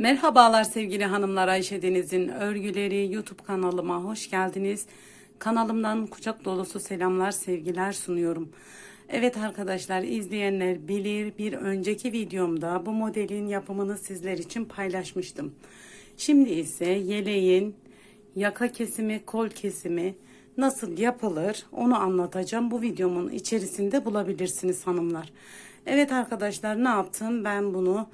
Merhabalar sevgili hanımlar Ayşe Deniz'in örgüleri YouTube kanalıma hoş geldiniz. Kanalımdan kucak dolusu selamlar sevgiler sunuyorum. Evet arkadaşlar izleyenler bilir bir önceki videomda bu modelin yapımını sizler için paylaşmıştım. Şimdi ise yeleğin yaka kesimi kol kesimi nasıl yapılır onu anlatacağım. Bu videomun içerisinde bulabilirsiniz hanımlar. Evet arkadaşlar ne yaptım ben bunu...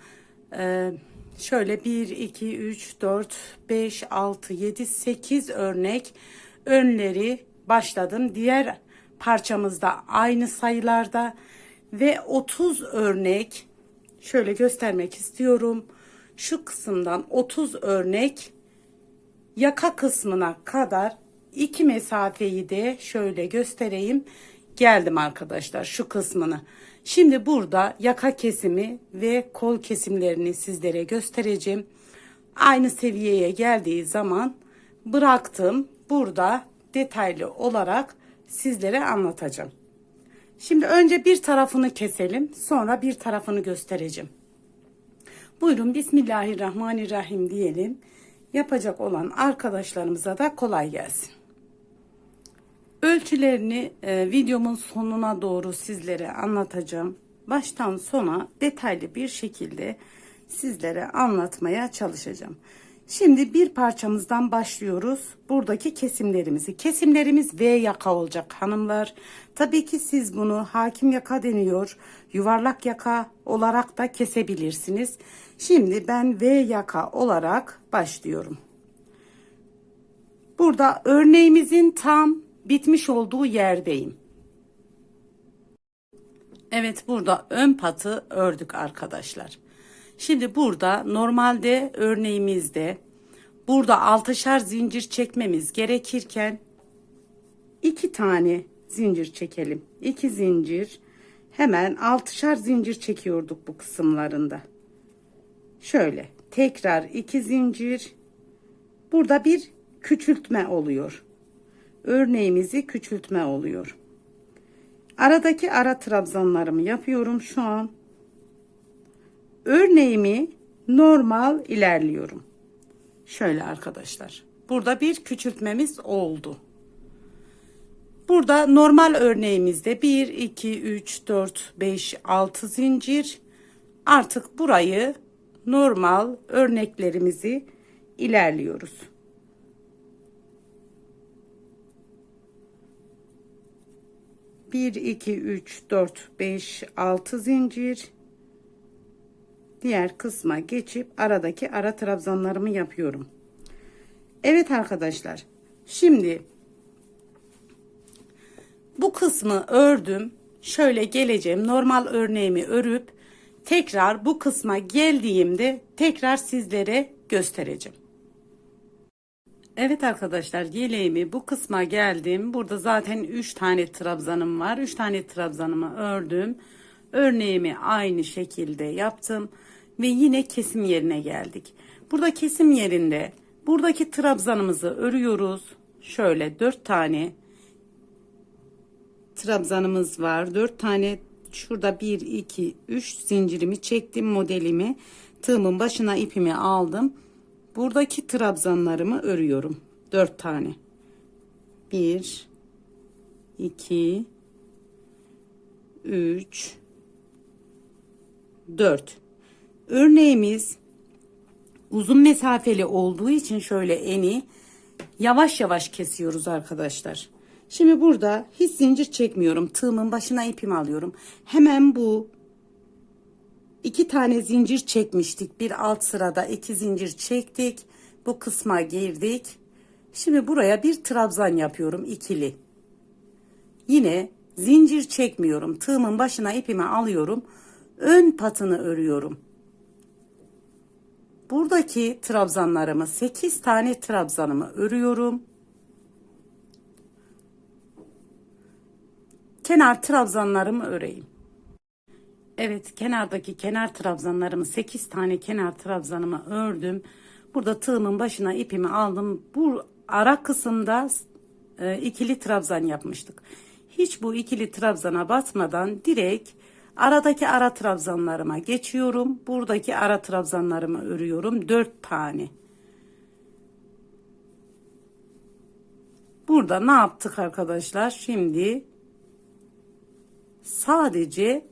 E, Şöyle 1, 2, 3, 4, 5, 6, 7, 8 örnek önleri başladım. Diğer parçamızda aynı sayılarda ve 30 örnek şöyle göstermek istiyorum. Şu kısımdan 30 örnek yaka kısmına kadar iki mesafeyi de şöyle göstereyim. Geldim arkadaşlar şu kısmını. Şimdi burada yaka kesimi ve kol kesimlerini sizlere göstereceğim. Aynı seviyeye geldiği zaman bıraktım. Burada detaylı olarak sizlere anlatacağım. Şimdi önce bir tarafını keselim. Sonra bir tarafını göstereceğim. Buyurun Bismillahirrahmanirrahim diyelim. Yapacak olan arkadaşlarımıza da kolay gelsin. Ölçülerini e, videomun sonuna doğru sizlere anlatacağım. Baştan sona detaylı bir şekilde sizlere anlatmaya çalışacağım. Şimdi bir parçamızdan başlıyoruz. Buradaki kesimlerimizi. Kesimlerimiz V yaka olacak hanımlar. Tabii ki siz bunu hakim yaka deniyor. Yuvarlak yaka olarak da kesebilirsiniz. Şimdi ben V yaka olarak başlıyorum. Burada örneğimizin tam bitmiş olduğu yerdeyim. Evet burada ön patı ördük arkadaşlar. Şimdi burada normalde örneğimizde burada altışar zincir çekmemiz gerekirken iki tane zincir çekelim. İki zincir hemen altışar zincir çekiyorduk bu kısımlarında. Şöyle tekrar iki zincir burada bir küçültme oluyor örneğimizi küçültme oluyor. Aradaki ara trabzanlarımı yapıyorum şu an. Örneğimi normal ilerliyorum. Şöyle arkadaşlar. Burada bir küçültmemiz oldu. Burada normal örneğimizde 1, 2, 3, 4, 5, 6 zincir. Artık burayı normal örneklerimizi ilerliyoruz. 1 2 3 4 5 6 zincir diğer kısma geçip aradaki ara trabzanlarımı yapıyorum. Evet arkadaşlar. Şimdi bu kısmı ördüm. Şöyle geleceğim. Normal örneğimi örüp tekrar bu kısma geldiğimde tekrar sizlere göstereceğim. Evet arkadaşlar yeleğimi bu kısma geldim. Burada zaten 3 tane trabzanım var. 3 tane trabzanımı ördüm. Örneğimi aynı şekilde yaptım. Ve yine kesim yerine geldik. Burada kesim yerinde buradaki trabzanımızı örüyoruz. Şöyle 4 tane trabzanımız var. 4 tane şurada 1 2 3 zincirimi çektim modelimi. Tığımın başına ipimi aldım Buradaki trabzanlarımı örüyorum. 4 tane. 1 2 3 4 Örneğimiz uzun mesafeli olduğu için şöyle eni yavaş yavaş kesiyoruz arkadaşlar. Şimdi burada hiç zincir çekmiyorum. Tığımın başına ipimi alıyorum. Hemen bu iki tane zincir çekmiştik. Bir alt sırada iki zincir çektik. Bu kısma girdik. Şimdi buraya bir trabzan yapıyorum ikili. Yine zincir çekmiyorum. Tığımın başına ipimi alıyorum. Ön patını örüyorum. Buradaki trabzanlarımı 8 tane trabzanımı örüyorum. Kenar trabzanlarımı öreyim. Evet kenardaki kenar trabzanlarımı 8 tane kenar trabzanımı ördüm. Burada tığımın başına ipimi aldım. Bu ara kısımda e, ikili trabzan yapmıştık. Hiç bu ikili trabzana batmadan direkt Aradaki ara trabzanlarıma geçiyorum. Buradaki ara trabzanlarımı örüyorum. 4 tane. Burada ne yaptık arkadaşlar? Şimdi sadece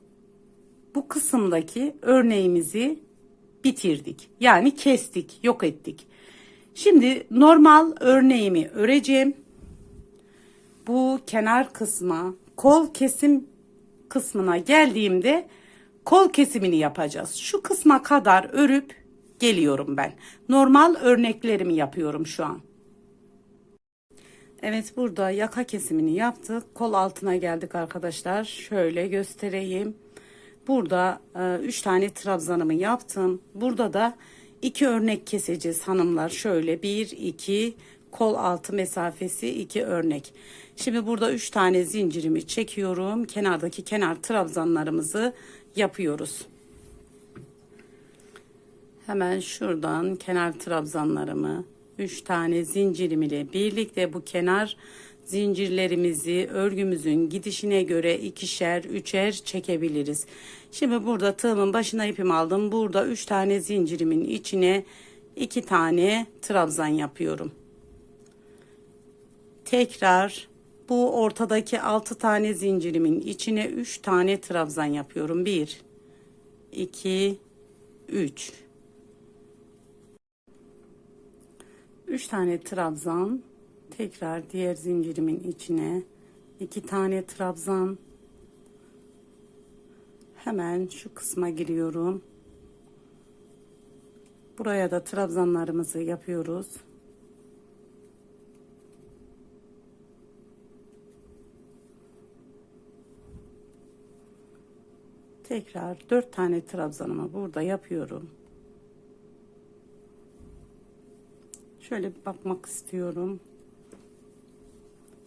bu kısımdaki örneğimizi bitirdik. Yani kestik, yok ettik. Şimdi normal örneğimi öreceğim. Bu kenar kısma, kol kesim kısmına geldiğimde kol kesimini yapacağız. Şu kısma kadar örüp geliyorum ben. Normal örneklerimi yapıyorum şu an. Evet burada yaka kesimini yaptık. Kol altına geldik arkadaşlar. Şöyle göstereyim. Burada 3 tane trabzanımı yaptım. Burada da 2 örnek keseceğiz hanımlar. Şöyle 1 2 kol altı mesafesi 2 örnek. Şimdi burada 3 tane zincirimi çekiyorum. Kenardaki kenar trabzanlarımızı yapıyoruz. Hemen şuradan kenar trabzanlarımı 3 tane zincirim ile birlikte bu kenar zincirlerimizi örgümüzün gidişine göre ikişer, üçer çekebiliriz. Şimdi burada tığımın başına ipimi aldım. Burada 3 tane zincirimin içine 2 tane trabzan yapıyorum. Tekrar bu ortadaki 6 tane zincirimin içine 3 tane trabzan yapıyorum. 1 2 3 3 tane trabzan tekrar diğer zincirimin içine 2 tane trabzan. Hemen şu kısma giriyorum. Buraya da trabzanlarımızı yapıyoruz. Tekrar 4 tane trabzanımı burada yapıyorum. Şöyle bir bakmak istiyorum.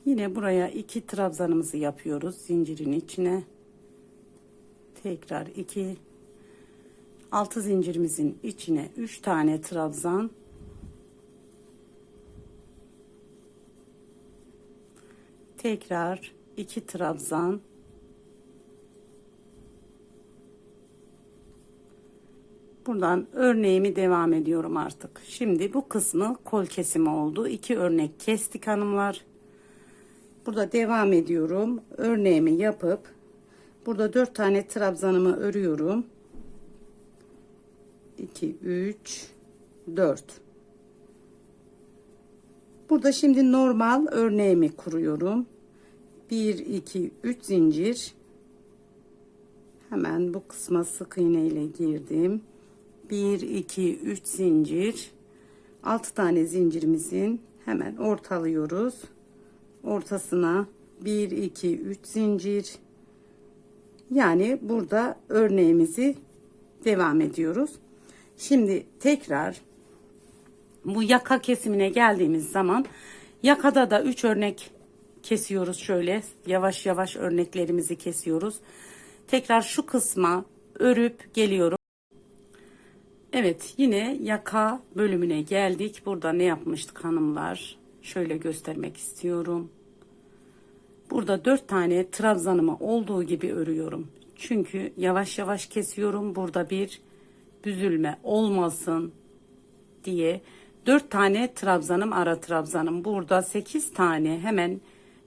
Yine buraya iki trabzanımızı yapıyoruz zincirin içine. Tekrar iki altı zincirimizin içine üç tane trabzan. Tekrar iki trabzan. Buradan örneğimi devam ediyorum artık. Şimdi bu kısmı kol kesimi oldu. İki örnek kestik hanımlar. Burada devam ediyorum. Örneğimi yapıp burada dört tane trabzanımı örüyorum. 2 3 4 Burada şimdi normal örneğimi kuruyorum. 1 2 3 zincir. Hemen bu kısma sık iğne ile girdim. 1 2 3 zincir 6 tane zincirimizin hemen ortalıyoruz ortasına 1 2 3 zincir yani burada örneğimizi devam ediyoruz şimdi tekrar bu yaka kesimine geldiğimiz zaman yakada da 3 örnek kesiyoruz şöyle yavaş yavaş örneklerimizi kesiyoruz tekrar şu kısma örüp geliyorum Evet yine yaka bölümüne geldik. Burada ne yapmıştık hanımlar? Şöyle göstermek istiyorum. Burada dört tane trabzanımı olduğu gibi örüyorum. Çünkü yavaş yavaş kesiyorum. Burada bir büzülme olmasın diye dört tane trabzanım ara trabzanım. Burada sekiz tane hemen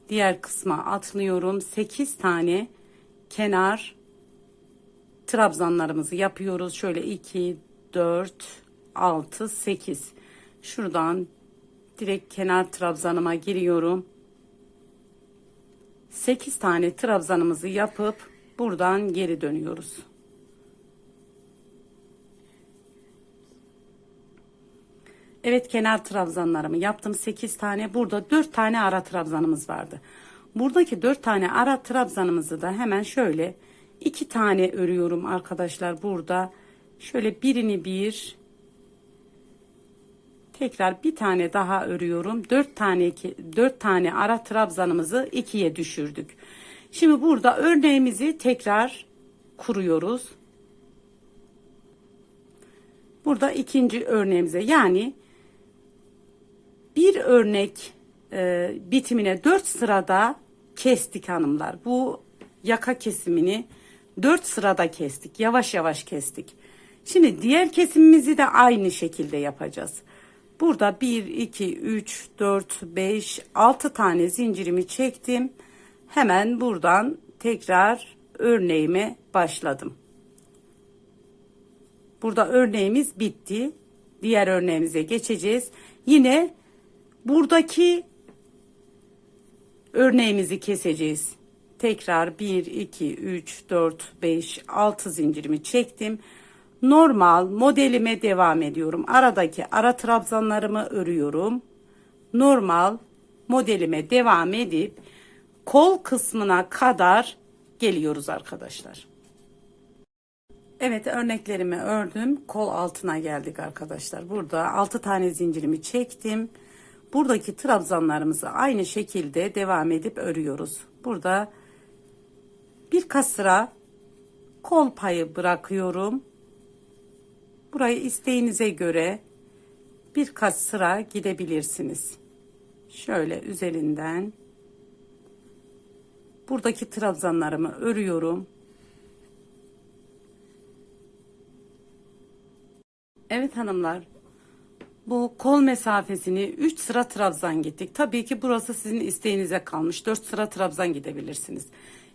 diğer kısma atlıyorum. Sekiz tane kenar trabzanlarımızı yapıyoruz. Şöyle iki 4, 6, 8. Şuradan direkt kenar trabzanıma giriyorum. 8 tane trabzanımızı yapıp buradan geri dönüyoruz. Evet kenar trabzanlarımı yaptım 8 tane. Burada 4 tane ara trabzanımız vardı. Buradaki 4 tane ara trabzanımızı da hemen şöyle 2 tane örüyorum arkadaşlar burada. Şöyle birini bir tekrar bir tane daha örüyorum. Dört tane dört tane ara trabzanımızı ikiye düşürdük. Şimdi burada örneğimizi tekrar kuruyoruz. Burada ikinci örneğimize yani bir örnek e, bitimine dört sırada kestik hanımlar. Bu yaka kesimini 4 sırada kestik. Yavaş yavaş kestik. Şimdi diğer kesimimizi de aynı şekilde yapacağız. Burada 1, 2, 3, 4, 5, 6 tane zincirimi çektim. Hemen buradan tekrar örneğime başladım. Burada örneğimiz bitti. Diğer örneğimize geçeceğiz. Yine buradaki örneğimizi keseceğiz. Tekrar 1, 2, 3, 4, 5, 6 zincirimi çektim. Normal modelime devam ediyorum. Aradaki ara trabzanlarımı örüyorum. Normal modelime devam edip kol kısmına kadar geliyoruz arkadaşlar. Evet örneklerimi ördüm. Kol altına geldik arkadaşlar. Burada 6 tane zincirimi çektim. Buradaki trabzanlarımızı aynı şekilde devam edip örüyoruz. Burada birkaç sıra kol payı bırakıyorum. Burayı isteğinize göre birkaç sıra gidebilirsiniz. Şöyle üzerinden buradaki trabzanlarımı örüyorum. Evet hanımlar. Bu kol mesafesini 3 sıra trabzan gittik. Tabii ki burası sizin isteğinize kalmış. 4 sıra trabzan gidebilirsiniz.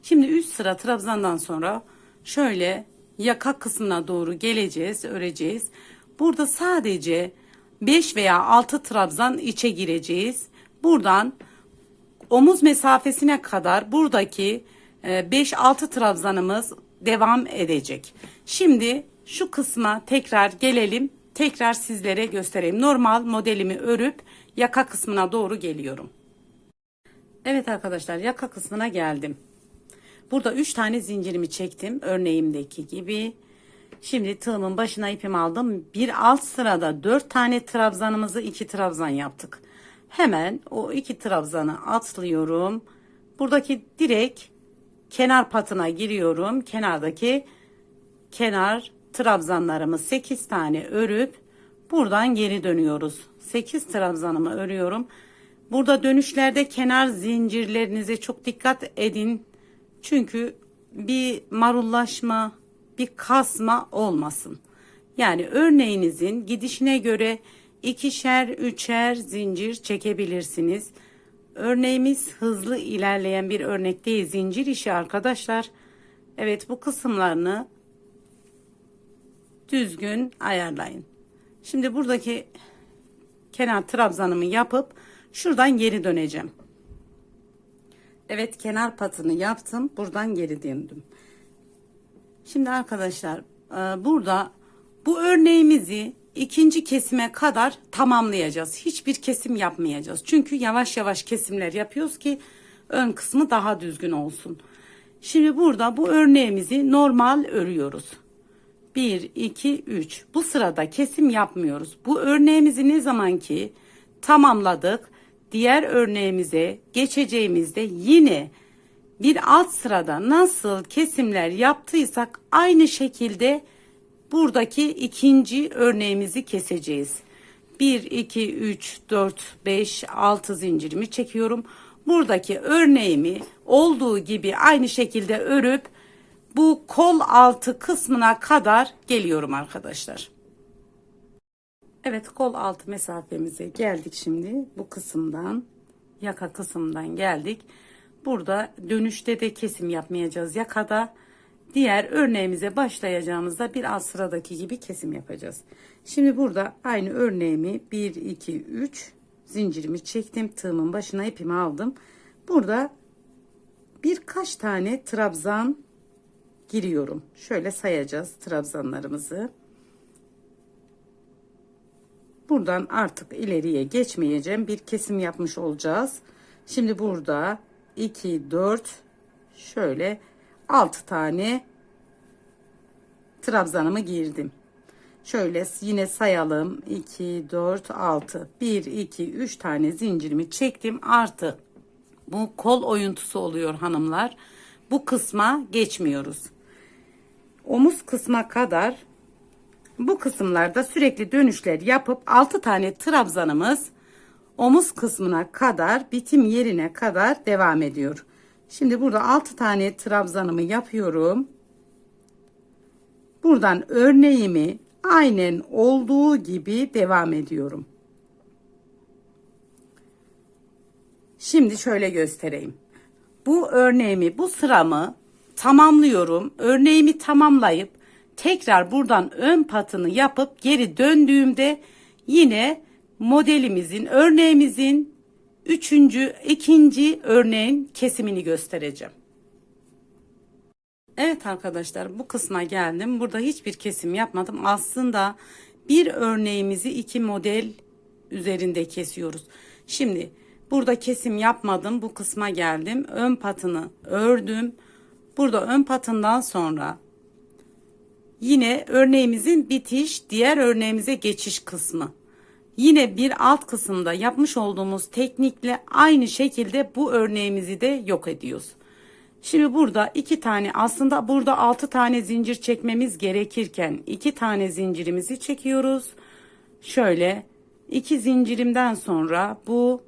Şimdi 3 sıra trabzandan sonra şöyle yaka kısmına doğru geleceğiz, öreceğiz. Burada sadece 5 veya 6 trabzan içe gireceğiz. Buradan omuz mesafesine kadar buradaki 5-6 trabzanımız devam edecek. Şimdi şu kısma tekrar gelelim. Tekrar sizlere göstereyim. Normal modelimi örüp yaka kısmına doğru geliyorum. Evet arkadaşlar yaka kısmına geldim. Burada 3 tane zincirimi çektim. Örneğimdeki gibi. Şimdi tığımın başına ipimi aldım. Bir alt sırada 4 tane trabzanımızı 2 trabzan yaptık. Hemen o 2 trabzanı atlıyorum. Buradaki direkt kenar patına giriyorum. Kenardaki kenar trabzanlarımı 8 tane örüp buradan geri dönüyoruz. 8 trabzanımı örüyorum. Burada dönüşlerde kenar zincirlerinize çok dikkat edin. Çünkü bir marullaşma, bir kasma olmasın. Yani örneğinizin gidişine göre ikişer, üçer zincir çekebilirsiniz. Örneğimiz hızlı ilerleyen bir örnek değil, zincir işi arkadaşlar. Evet bu kısımlarını düzgün ayarlayın. Şimdi buradaki kenar trabzanımı yapıp şuradan geri döneceğim. Evet kenar patını yaptım. Buradan geri döndüm. Şimdi arkadaşlar e, burada bu örneğimizi ikinci kesime kadar tamamlayacağız. Hiçbir kesim yapmayacağız. Çünkü yavaş yavaş kesimler yapıyoruz ki ön kısmı daha düzgün olsun. Şimdi burada bu örneğimizi normal örüyoruz. 1, 2, 3. Bu sırada kesim yapmıyoruz. Bu örneğimizi ne zaman ki tamamladık, diğer örneğimize geçeceğimizde yine bir alt sırada nasıl kesimler yaptıysak aynı şekilde buradaki ikinci örneğimizi keseceğiz. 1, 2, 3, 4, 5, 6 zincirimi çekiyorum. Buradaki örneğimi olduğu gibi aynı şekilde örüp bu kol altı kısmına kadar geliyorum arkadaşlar. Evet kol altı mesafemize geldik şimdi bu kısımdan yaka kısımdan geldik. Burada dönüşte de kesim yapmayacağız yakada. Diğer örneğimize başlayacağımızda bir alt sıradaki gibi kesim yapacağız. Şimdi burada aynı örneğimi 1 2 3 zincirimi çektim. Tığımın başına ipimi aldım. Burada birkaç tane trabzan giriyorum. Şöyle sayacağız trabzanlarımızı. Buradan artık ileriye geçmeyeceğim. Bir kesim yapmış olacağız. Şimdi burada 2, 4, şöyle 6 tane trabzanımı girdim. Şöyle yine sayalım. 2, 4, 6. 1, 2, 3 tane zincirimi çektim. Artı bu kol oyuntusu oluyor hanımlar. Bu kısma geçmiyoruz. Omuz kısma kadar bu kısımlarda sürekli dönüşler yapıp 6 tane trabzanımız omuz kısmına kadar bitim yerine kadar devam ediyor. Şimdi burada 6 tane trabzanımı yapıyorum. buradan örneğimi aynen olduğu gibi devam ediyorum. Şimdi şöyle göstereyim. Bu örneğimi, bu sıramı tamamlıyorum. Örneğimi tamamlayıp tekrar buradan ön patını yapıp geri döndüğümde yine modelimizin, örneğimizin üçüncü, ikinci örneğin kesimini göstereceğim. Evet arkadaşlar bu kısma geldim. Burada hiçbir kesim yapmadım. Aslında bir örneğimizi iki model üzerinde kesiyoruz. Şimdi burada kesim yapmadım. Bu kısma geldim. Ön patını ördüm. Burada ön patından sonra yine örneğimizin bitiş, diğer örneğimize geçiş kısmı. Yine bir alt kısımda yapmış olduğumuz teknikle aynı şekilde bu örneğimizi de yok ediyoruz. Şimdi burada iki tane aslında burada altı tane zincir çekmemiz gerekirken iki tane zincirimizi çekiyoruz. Şöyle iki zincirimden sonra bu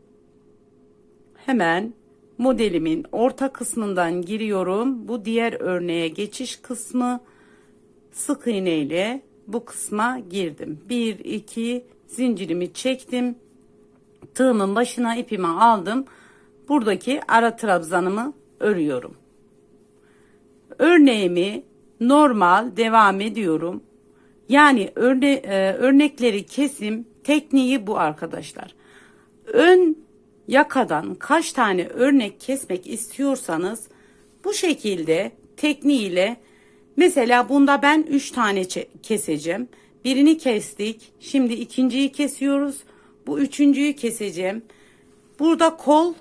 hemen modelimin orta kısmından giriyorum. Bu diğer örneğe geçiş kısmı sık iğne ile bu kısma girdim. 1 2 zincirimi çektim. Tığımın başına ipimi aldım. Buradaki ara trabzanımı örüyorum. Örneğimi normal devam ediyorum. Yani örne, e, örnekleri kesim tekniği bu arkadaşlar. Ön yakadan kaç tane örnek kesmek istiyorsanız bu şekilde tekniğiyle mesela bunda ben 3 tane keseceğim. Birini kestik. Şimdi ikinciyi kesiyoruz. Bu üçüncüyü keseceğim. Burada kol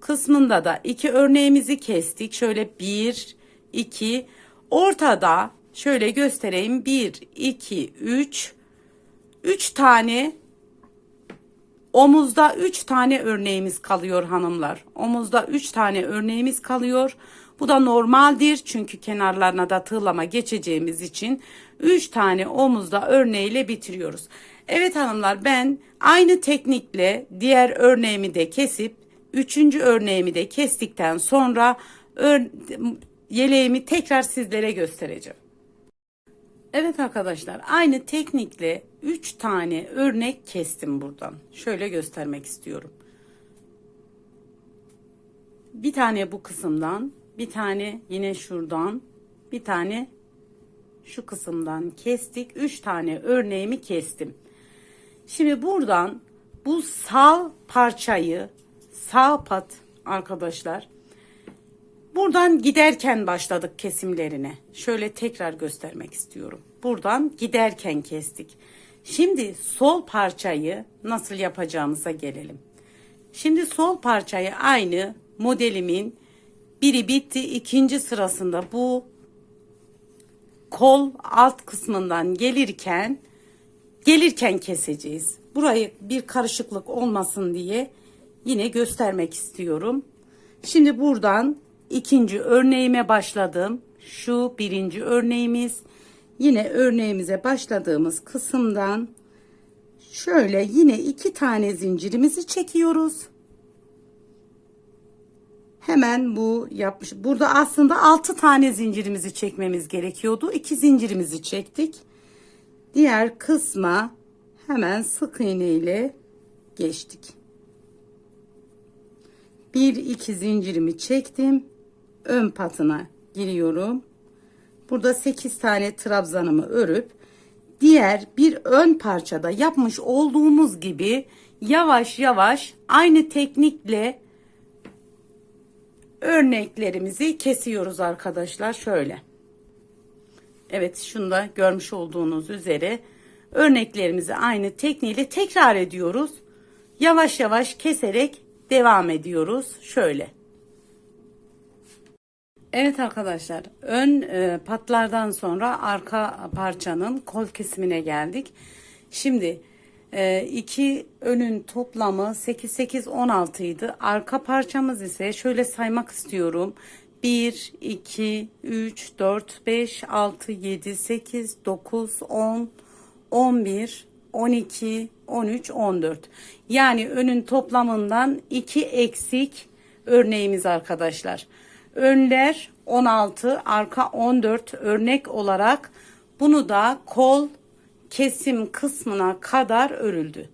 kısmında da iki örneğimizi kestik. Şöyle bir, iki. Ortada şöyle göstereyim. Bir, iki, üç. Üç tane omuzda üç tane örneğimiz kalıyor hanımlar. Omuzda üç tane örneğimiz kalıyor. Bu da normaldir çünkü kenarlarına da tığlama geçeceğimiz için 3 tane omuzda örneğiyle bitiriyoruz. Evet hanımlar ben aynı teknikle diğer örneğimi de kesip üçüncü örneğimi de kestikten sonra yeleğimi tekrar sizlere göstereceğim. Evet arkadaşlar aynı teknikle 3 tane örnek kestim buradan. Şöyle göstermek istiyorum. Bir tane bu kısımdan, bir tane yine şuradan, bir tane şu kısımdan kestik. 3 tane örneğimi kestim. Şimdi buradan bu sağ parçayı sağ pat arkadaşlar buradan giderken başladık kesimlerine. Şöyle tekrar göstermek istiyorum. Buradan giderken kestik. Şimdi sol parçayı nasıl yapacağımıza gelelim. Şimdi sol parçayı aynı modelimin biri bitti ikinci sırasında bu kol alt kısmından gelirken gelirken keseceğiz. Burayı bir karışıklık olmasın diye yine göstermek istiyorum. Şimdi buradan ikinci örneğime başladım. Şu birinci örneğimiz. Yine örneğimize başladığımız kısımdan şöyle yine iki tane zincirimizi çekiyoruz. Hemen bu yapmış. Burada aslında 6 tane zincirimizi çekmemiz gerekiyordu. 2 zincirimizi çektik. Diğer kısma hemen sık iğne ile geçtik. 1 2 zincirimi çektim. Ön patına giriyorum. Burada 8 tane trabzanımı örüp diğer bir ön parçada yapmış olduğumuz gibi yavaş yavaş aynı teknikle örneklerimizi kesiyoruz arkadaşlar şöyle. Evet şunu da görmüş olduğunuz üzere örneklerimizi aynı tekniğiyle tekrar ediyoruz. Yavaş yavaş keserek devam ediyoruz. Şöyle. Evet arkadaşlar ön e, patlardan sonra arka parçanın kol kesimine geldik. Şimdi e, iki önün toplamı 8 8 16 idi. Arka parçamız ise şöyle saymak istiyorum. 1 2 3 4 5 6 7 8 9 10 11 12 13 14. Yani önün toplamından 2 eksik örneğimiz arkadaşlar. Önler 16, arka 14 örnek olarak bunu da kol kesim kısmına kadar örüldü.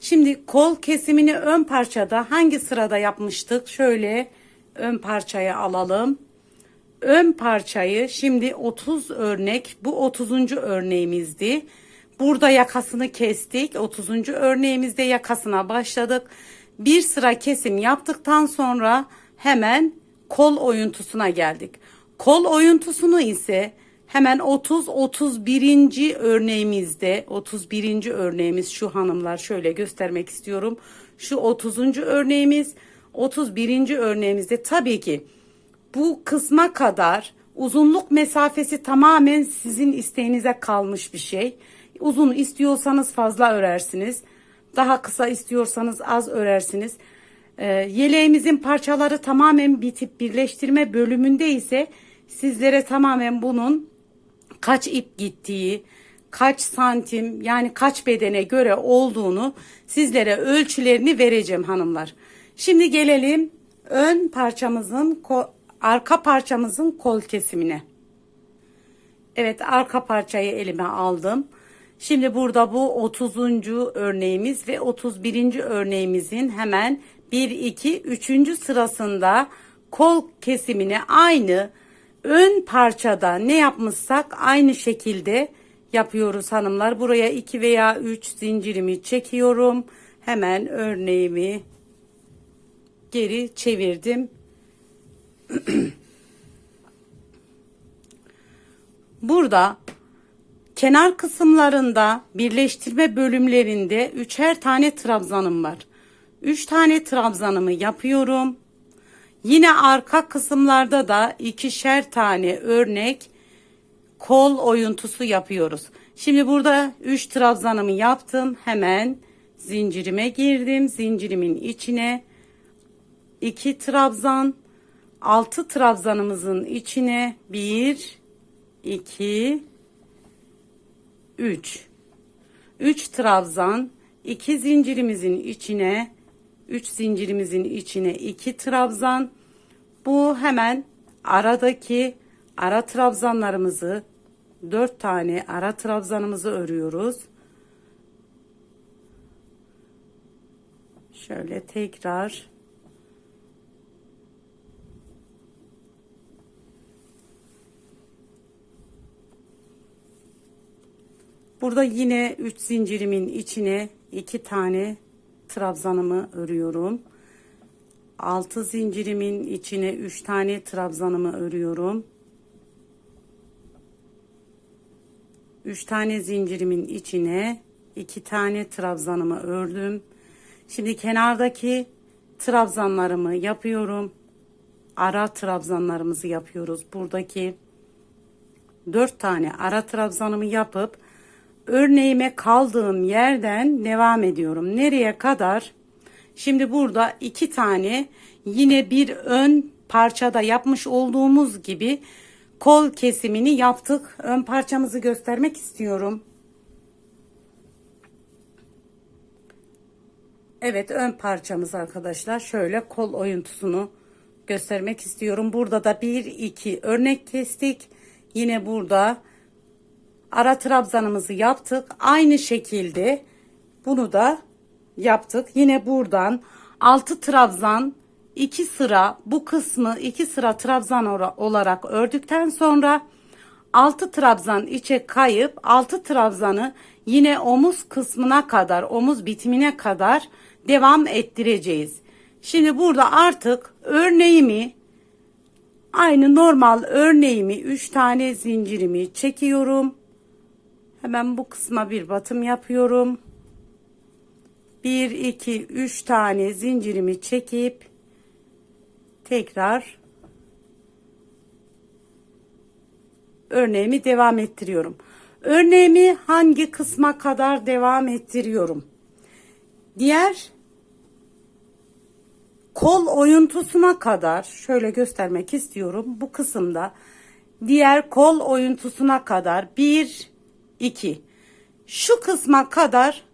Şimdi kol kesimini ön parçada hangi sırada yapmıştık? Şöyle ön parçayı alalım. Ön parçayı şimdi 30 örnek bu 30. örneğimizdi. Burada yakasını kestik. 30. örneğimizde yakasına başladık. Bir sıra kesim yaptıktan sonra hemen kol oyuntusuna geldik. Kol oyuntusunu ise hemen 30 31. örneğimizde 31. örneğimiz şu hanımlar şöyle göstermek istiyorum. Şu 30. örneğimiz 31. örneğimizde tabii ki bu kısma kadar uzunluk mesafesi tamamen sizin isteğinize kalmış bir şey. Uzun istiyorsanız fazla örersiniz. Daha kısa istiyorsanız az örersiniz. Ee, yeleğimizin parçaları tamamen bitip birleştirme bölümünde ise sizlere tamamen bunun kaç ip gittiği, kaç santim yani kaç bedene göre olduğunu sizlere ölçülerini vereceğim hanımlar. Şimdi gelelim ön parçamızın arka parçamızın kol kesimine. Evet arka parçayı elime aldım. Şimdi burada bu 30. örneğimiz ve 31. örneğimizin hemen 1 2 3. sırasında kol kesimini aynı ön parçada ne yapmışsak aynı şekilde yapıyoruz hanımlar. Buraya 2 veya 3 zincirimi çekiyorum. Hemen örneğimi geri çevirdim. Burada kenar kısımlarında birleştirme bölümlerinde üçer tane trabzanım var. Üç tane trabzanımı yapıyorum. Yine arka kısımlarda da ikişer tane örnek kol oyuntusu yapıyoruz. Şimdi burada 3 trabzanımı yaptım. Hemen zincirime girdim. Zincirimin içine 2 trabzan 6 trabzanımızın içine 1 2 3 3 trabzan 2 zincirimizin içine 3 zincirimizin içine 2 trabzan bu hemen aradaki ara trabzanlarımızı 4 tane ara trabzanımızı örüyoruz. Şöyle tekrar Burada yine 3 zincirimin içine 2 tane trabzanımı örüyorum. 6 zincirimin içine 3 tane trabzanımı örüyorum. 3 tane zincirimin içine 2 tane trabzanımı ördüm. Şimdi kenardaki trabzanlarımı yapıyorum. Ara trabzanlarımızı yapıyoruz. Buradaki 4 tane ara trabzanımı yapıp örneğime kaldığım yerden devam ediyorum. Nereye kadar? Şimdi burada iki tane yine bir ön parçada yapmış olduğumuz gibi kol kesimini yaptık. Ön parçamızı göstermek istiyorum. Evet ön parçamız arkadaşlar şöyle kol oyuntusunu göstermek istiyorum. Burada da bir iki örnek kestik. Yine burada ara trabzanımızı yaptık. Aynı şekilde bunu da yaptık. Yine buradan 6 trabzan 2 sıra bu kısmı 2 sıra trabzan olarak ördükten sonra 6 trabzan içe kayıp 6 trabzanı yine omuz kısmına kadar omuz bitimine kadar devam ettireceğiz. Şimdi burada artık örneğimi aynı normal örneğimi 3 tane zincirimi çekiyorum. Hemen bu kısma bir batım yapıyorum. 1 2 3 tane zincirimi çekip tekrar örneğimi devam ettiriyorum. Örneğimi hangi kısma kadar devam ettiriyorum? Diğer kol oyuntusuna kadar şöyle göstermek istiyorum. Bu kısımda diğer kol oyuntusuna kadar 1 2 şu kısma kadar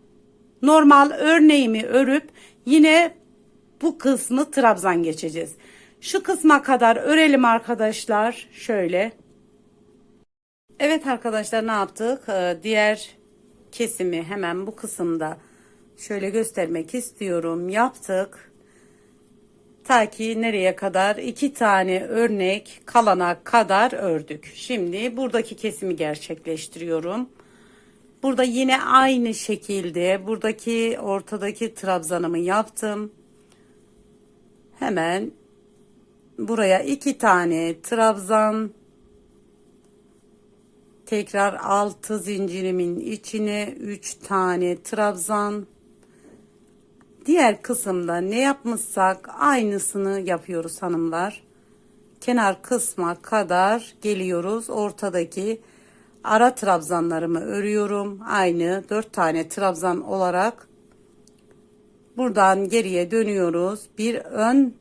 normal örneğimi örüp yine bu kısmı trabzan geçeceğiz. Şu kısma kadar örelim arkadaşlar. Şöyle. Evet arkadaşlar ne yaptık? Ee, diğer kesimi hemen bu kısımda şöyle göstermek istiyorum. Yaptık. Ta ki nereye kadar? iki tane örnek kalana kadar ördük. Şimdi buradaki kesimi gerçekleştiriyorum. Burada yine aynı şekilde buradaki ortadaki trabzanımı yaptım. Hemen buraya iki tane trabzan tekrar altı zincirimin içine üç tane trabzan diğer kısımda ne yapmışsak aynısını yapıyoruz hanımlar. Kenar kısma kadar geliyoruz. Ortadaki ara trabzanlarımı örüyorum. Aynı dört tane trabzan olarak buradan geriye dönüyoruz. Bir ön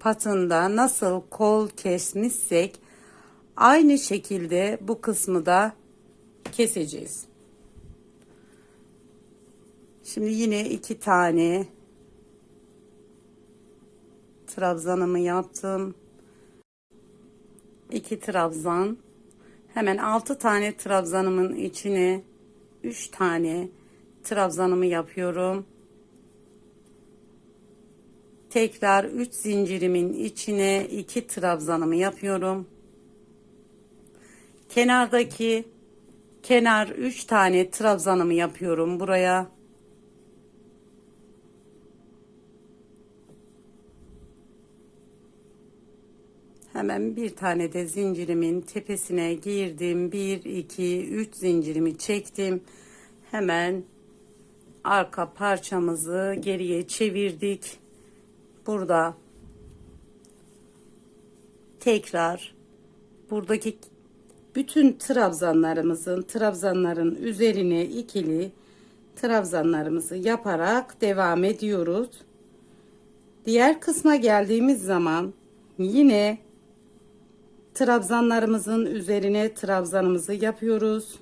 patında nasıl kol kesmişsek aynı şekilde bu kısmı da keseceğiz. Şimdi yine iki tane trabzanımı yaptım. İki trabzan. Hemen altı tane trabzanımın içine üç tane trabzanımı yapıyorum. Tekrar 3 zincirimin içine 2 trabzanımı yapıyorum. Kenardaki kenar 3 tane trabzanımı yapıyorum buraya. Hemen bir tane de zincirimin tepesine girdim. 1 2 3 zincirimi çektim. Hemen arka parçamızı geriye çevirdik burada tekrar buradaki bütün trabzanlarımızın trabzanların üzerine ikili trabzanlarımızı yaparak devam ediyoruz. Diğer kısma geldiğimiz zaman yine trabzanlarımızın üzerine trabzanımızı yapıyoruz.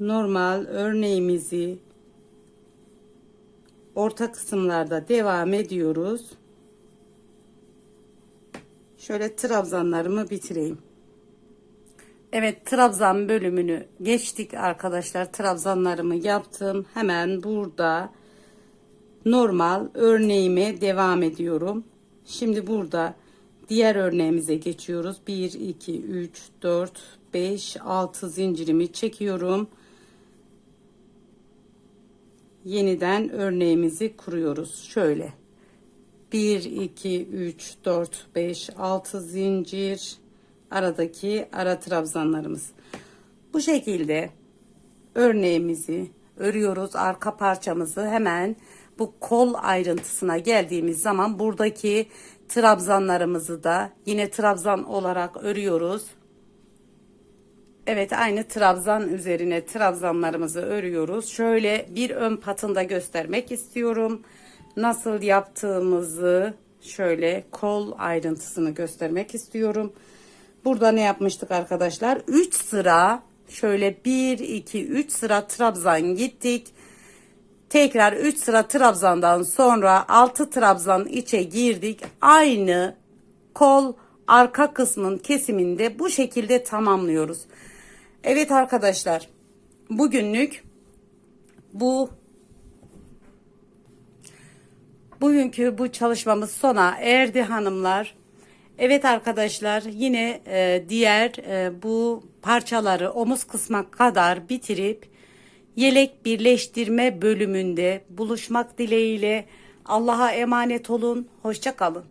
Normal örneğimizi orta kısımlarda devam ediyoruz. Şöyle trabzanlarımı bitireyim. Evet trabzan bölümünü geçtik arkadaşlar. Trabzanlarımı yaptım. Hemen burada normal örneğime devam ediyorum. Şimdi burada diğer örneğimize geçiyoruz. 1 2 3 4 5 6 zincirimi çekiyorum yeniden örneğimizi kuruyoruz. Şöyle 1 2 3 4 5 6 zincir aradaki ara trabzanlarımız. Bu şekilde örneğimizi örüyoruz. Arka parçamızı hemen bu kol ayrıntısına geldiğimiz zaman buradaki trabzanlarımızı da yine trabzan olarak örüyoruz. Evet aynı trabzan üzerine trabzanlarımızı örüyoruz. Şöyle bir ön patında göstermek istiyorum. Nasıl yaptığımızı şöyle kol ayrıntısını göstermek istiyorum. Burada ne yapmıştık arkadaşlar? 3 sıra şöyle 1 2 3 sıra trabzan gittik. Tekrar 3 sıra trabzandan sonra 6 trabzan içe girdik. Aynı kol arka kısmın kesiminde bu şekilde tamamlıyoruz. Evet arkadaşlar bugünlük bu bugünkü bu çalışmamız sona erdi hanımlar. Evet arkadaşlar yine e, diğer e, bu parçaları omuz kısma kadar bitirip yelek birleştirme bölümünde buluşmak dileğiyle Allah'a emanet olun. Hoşça kalın.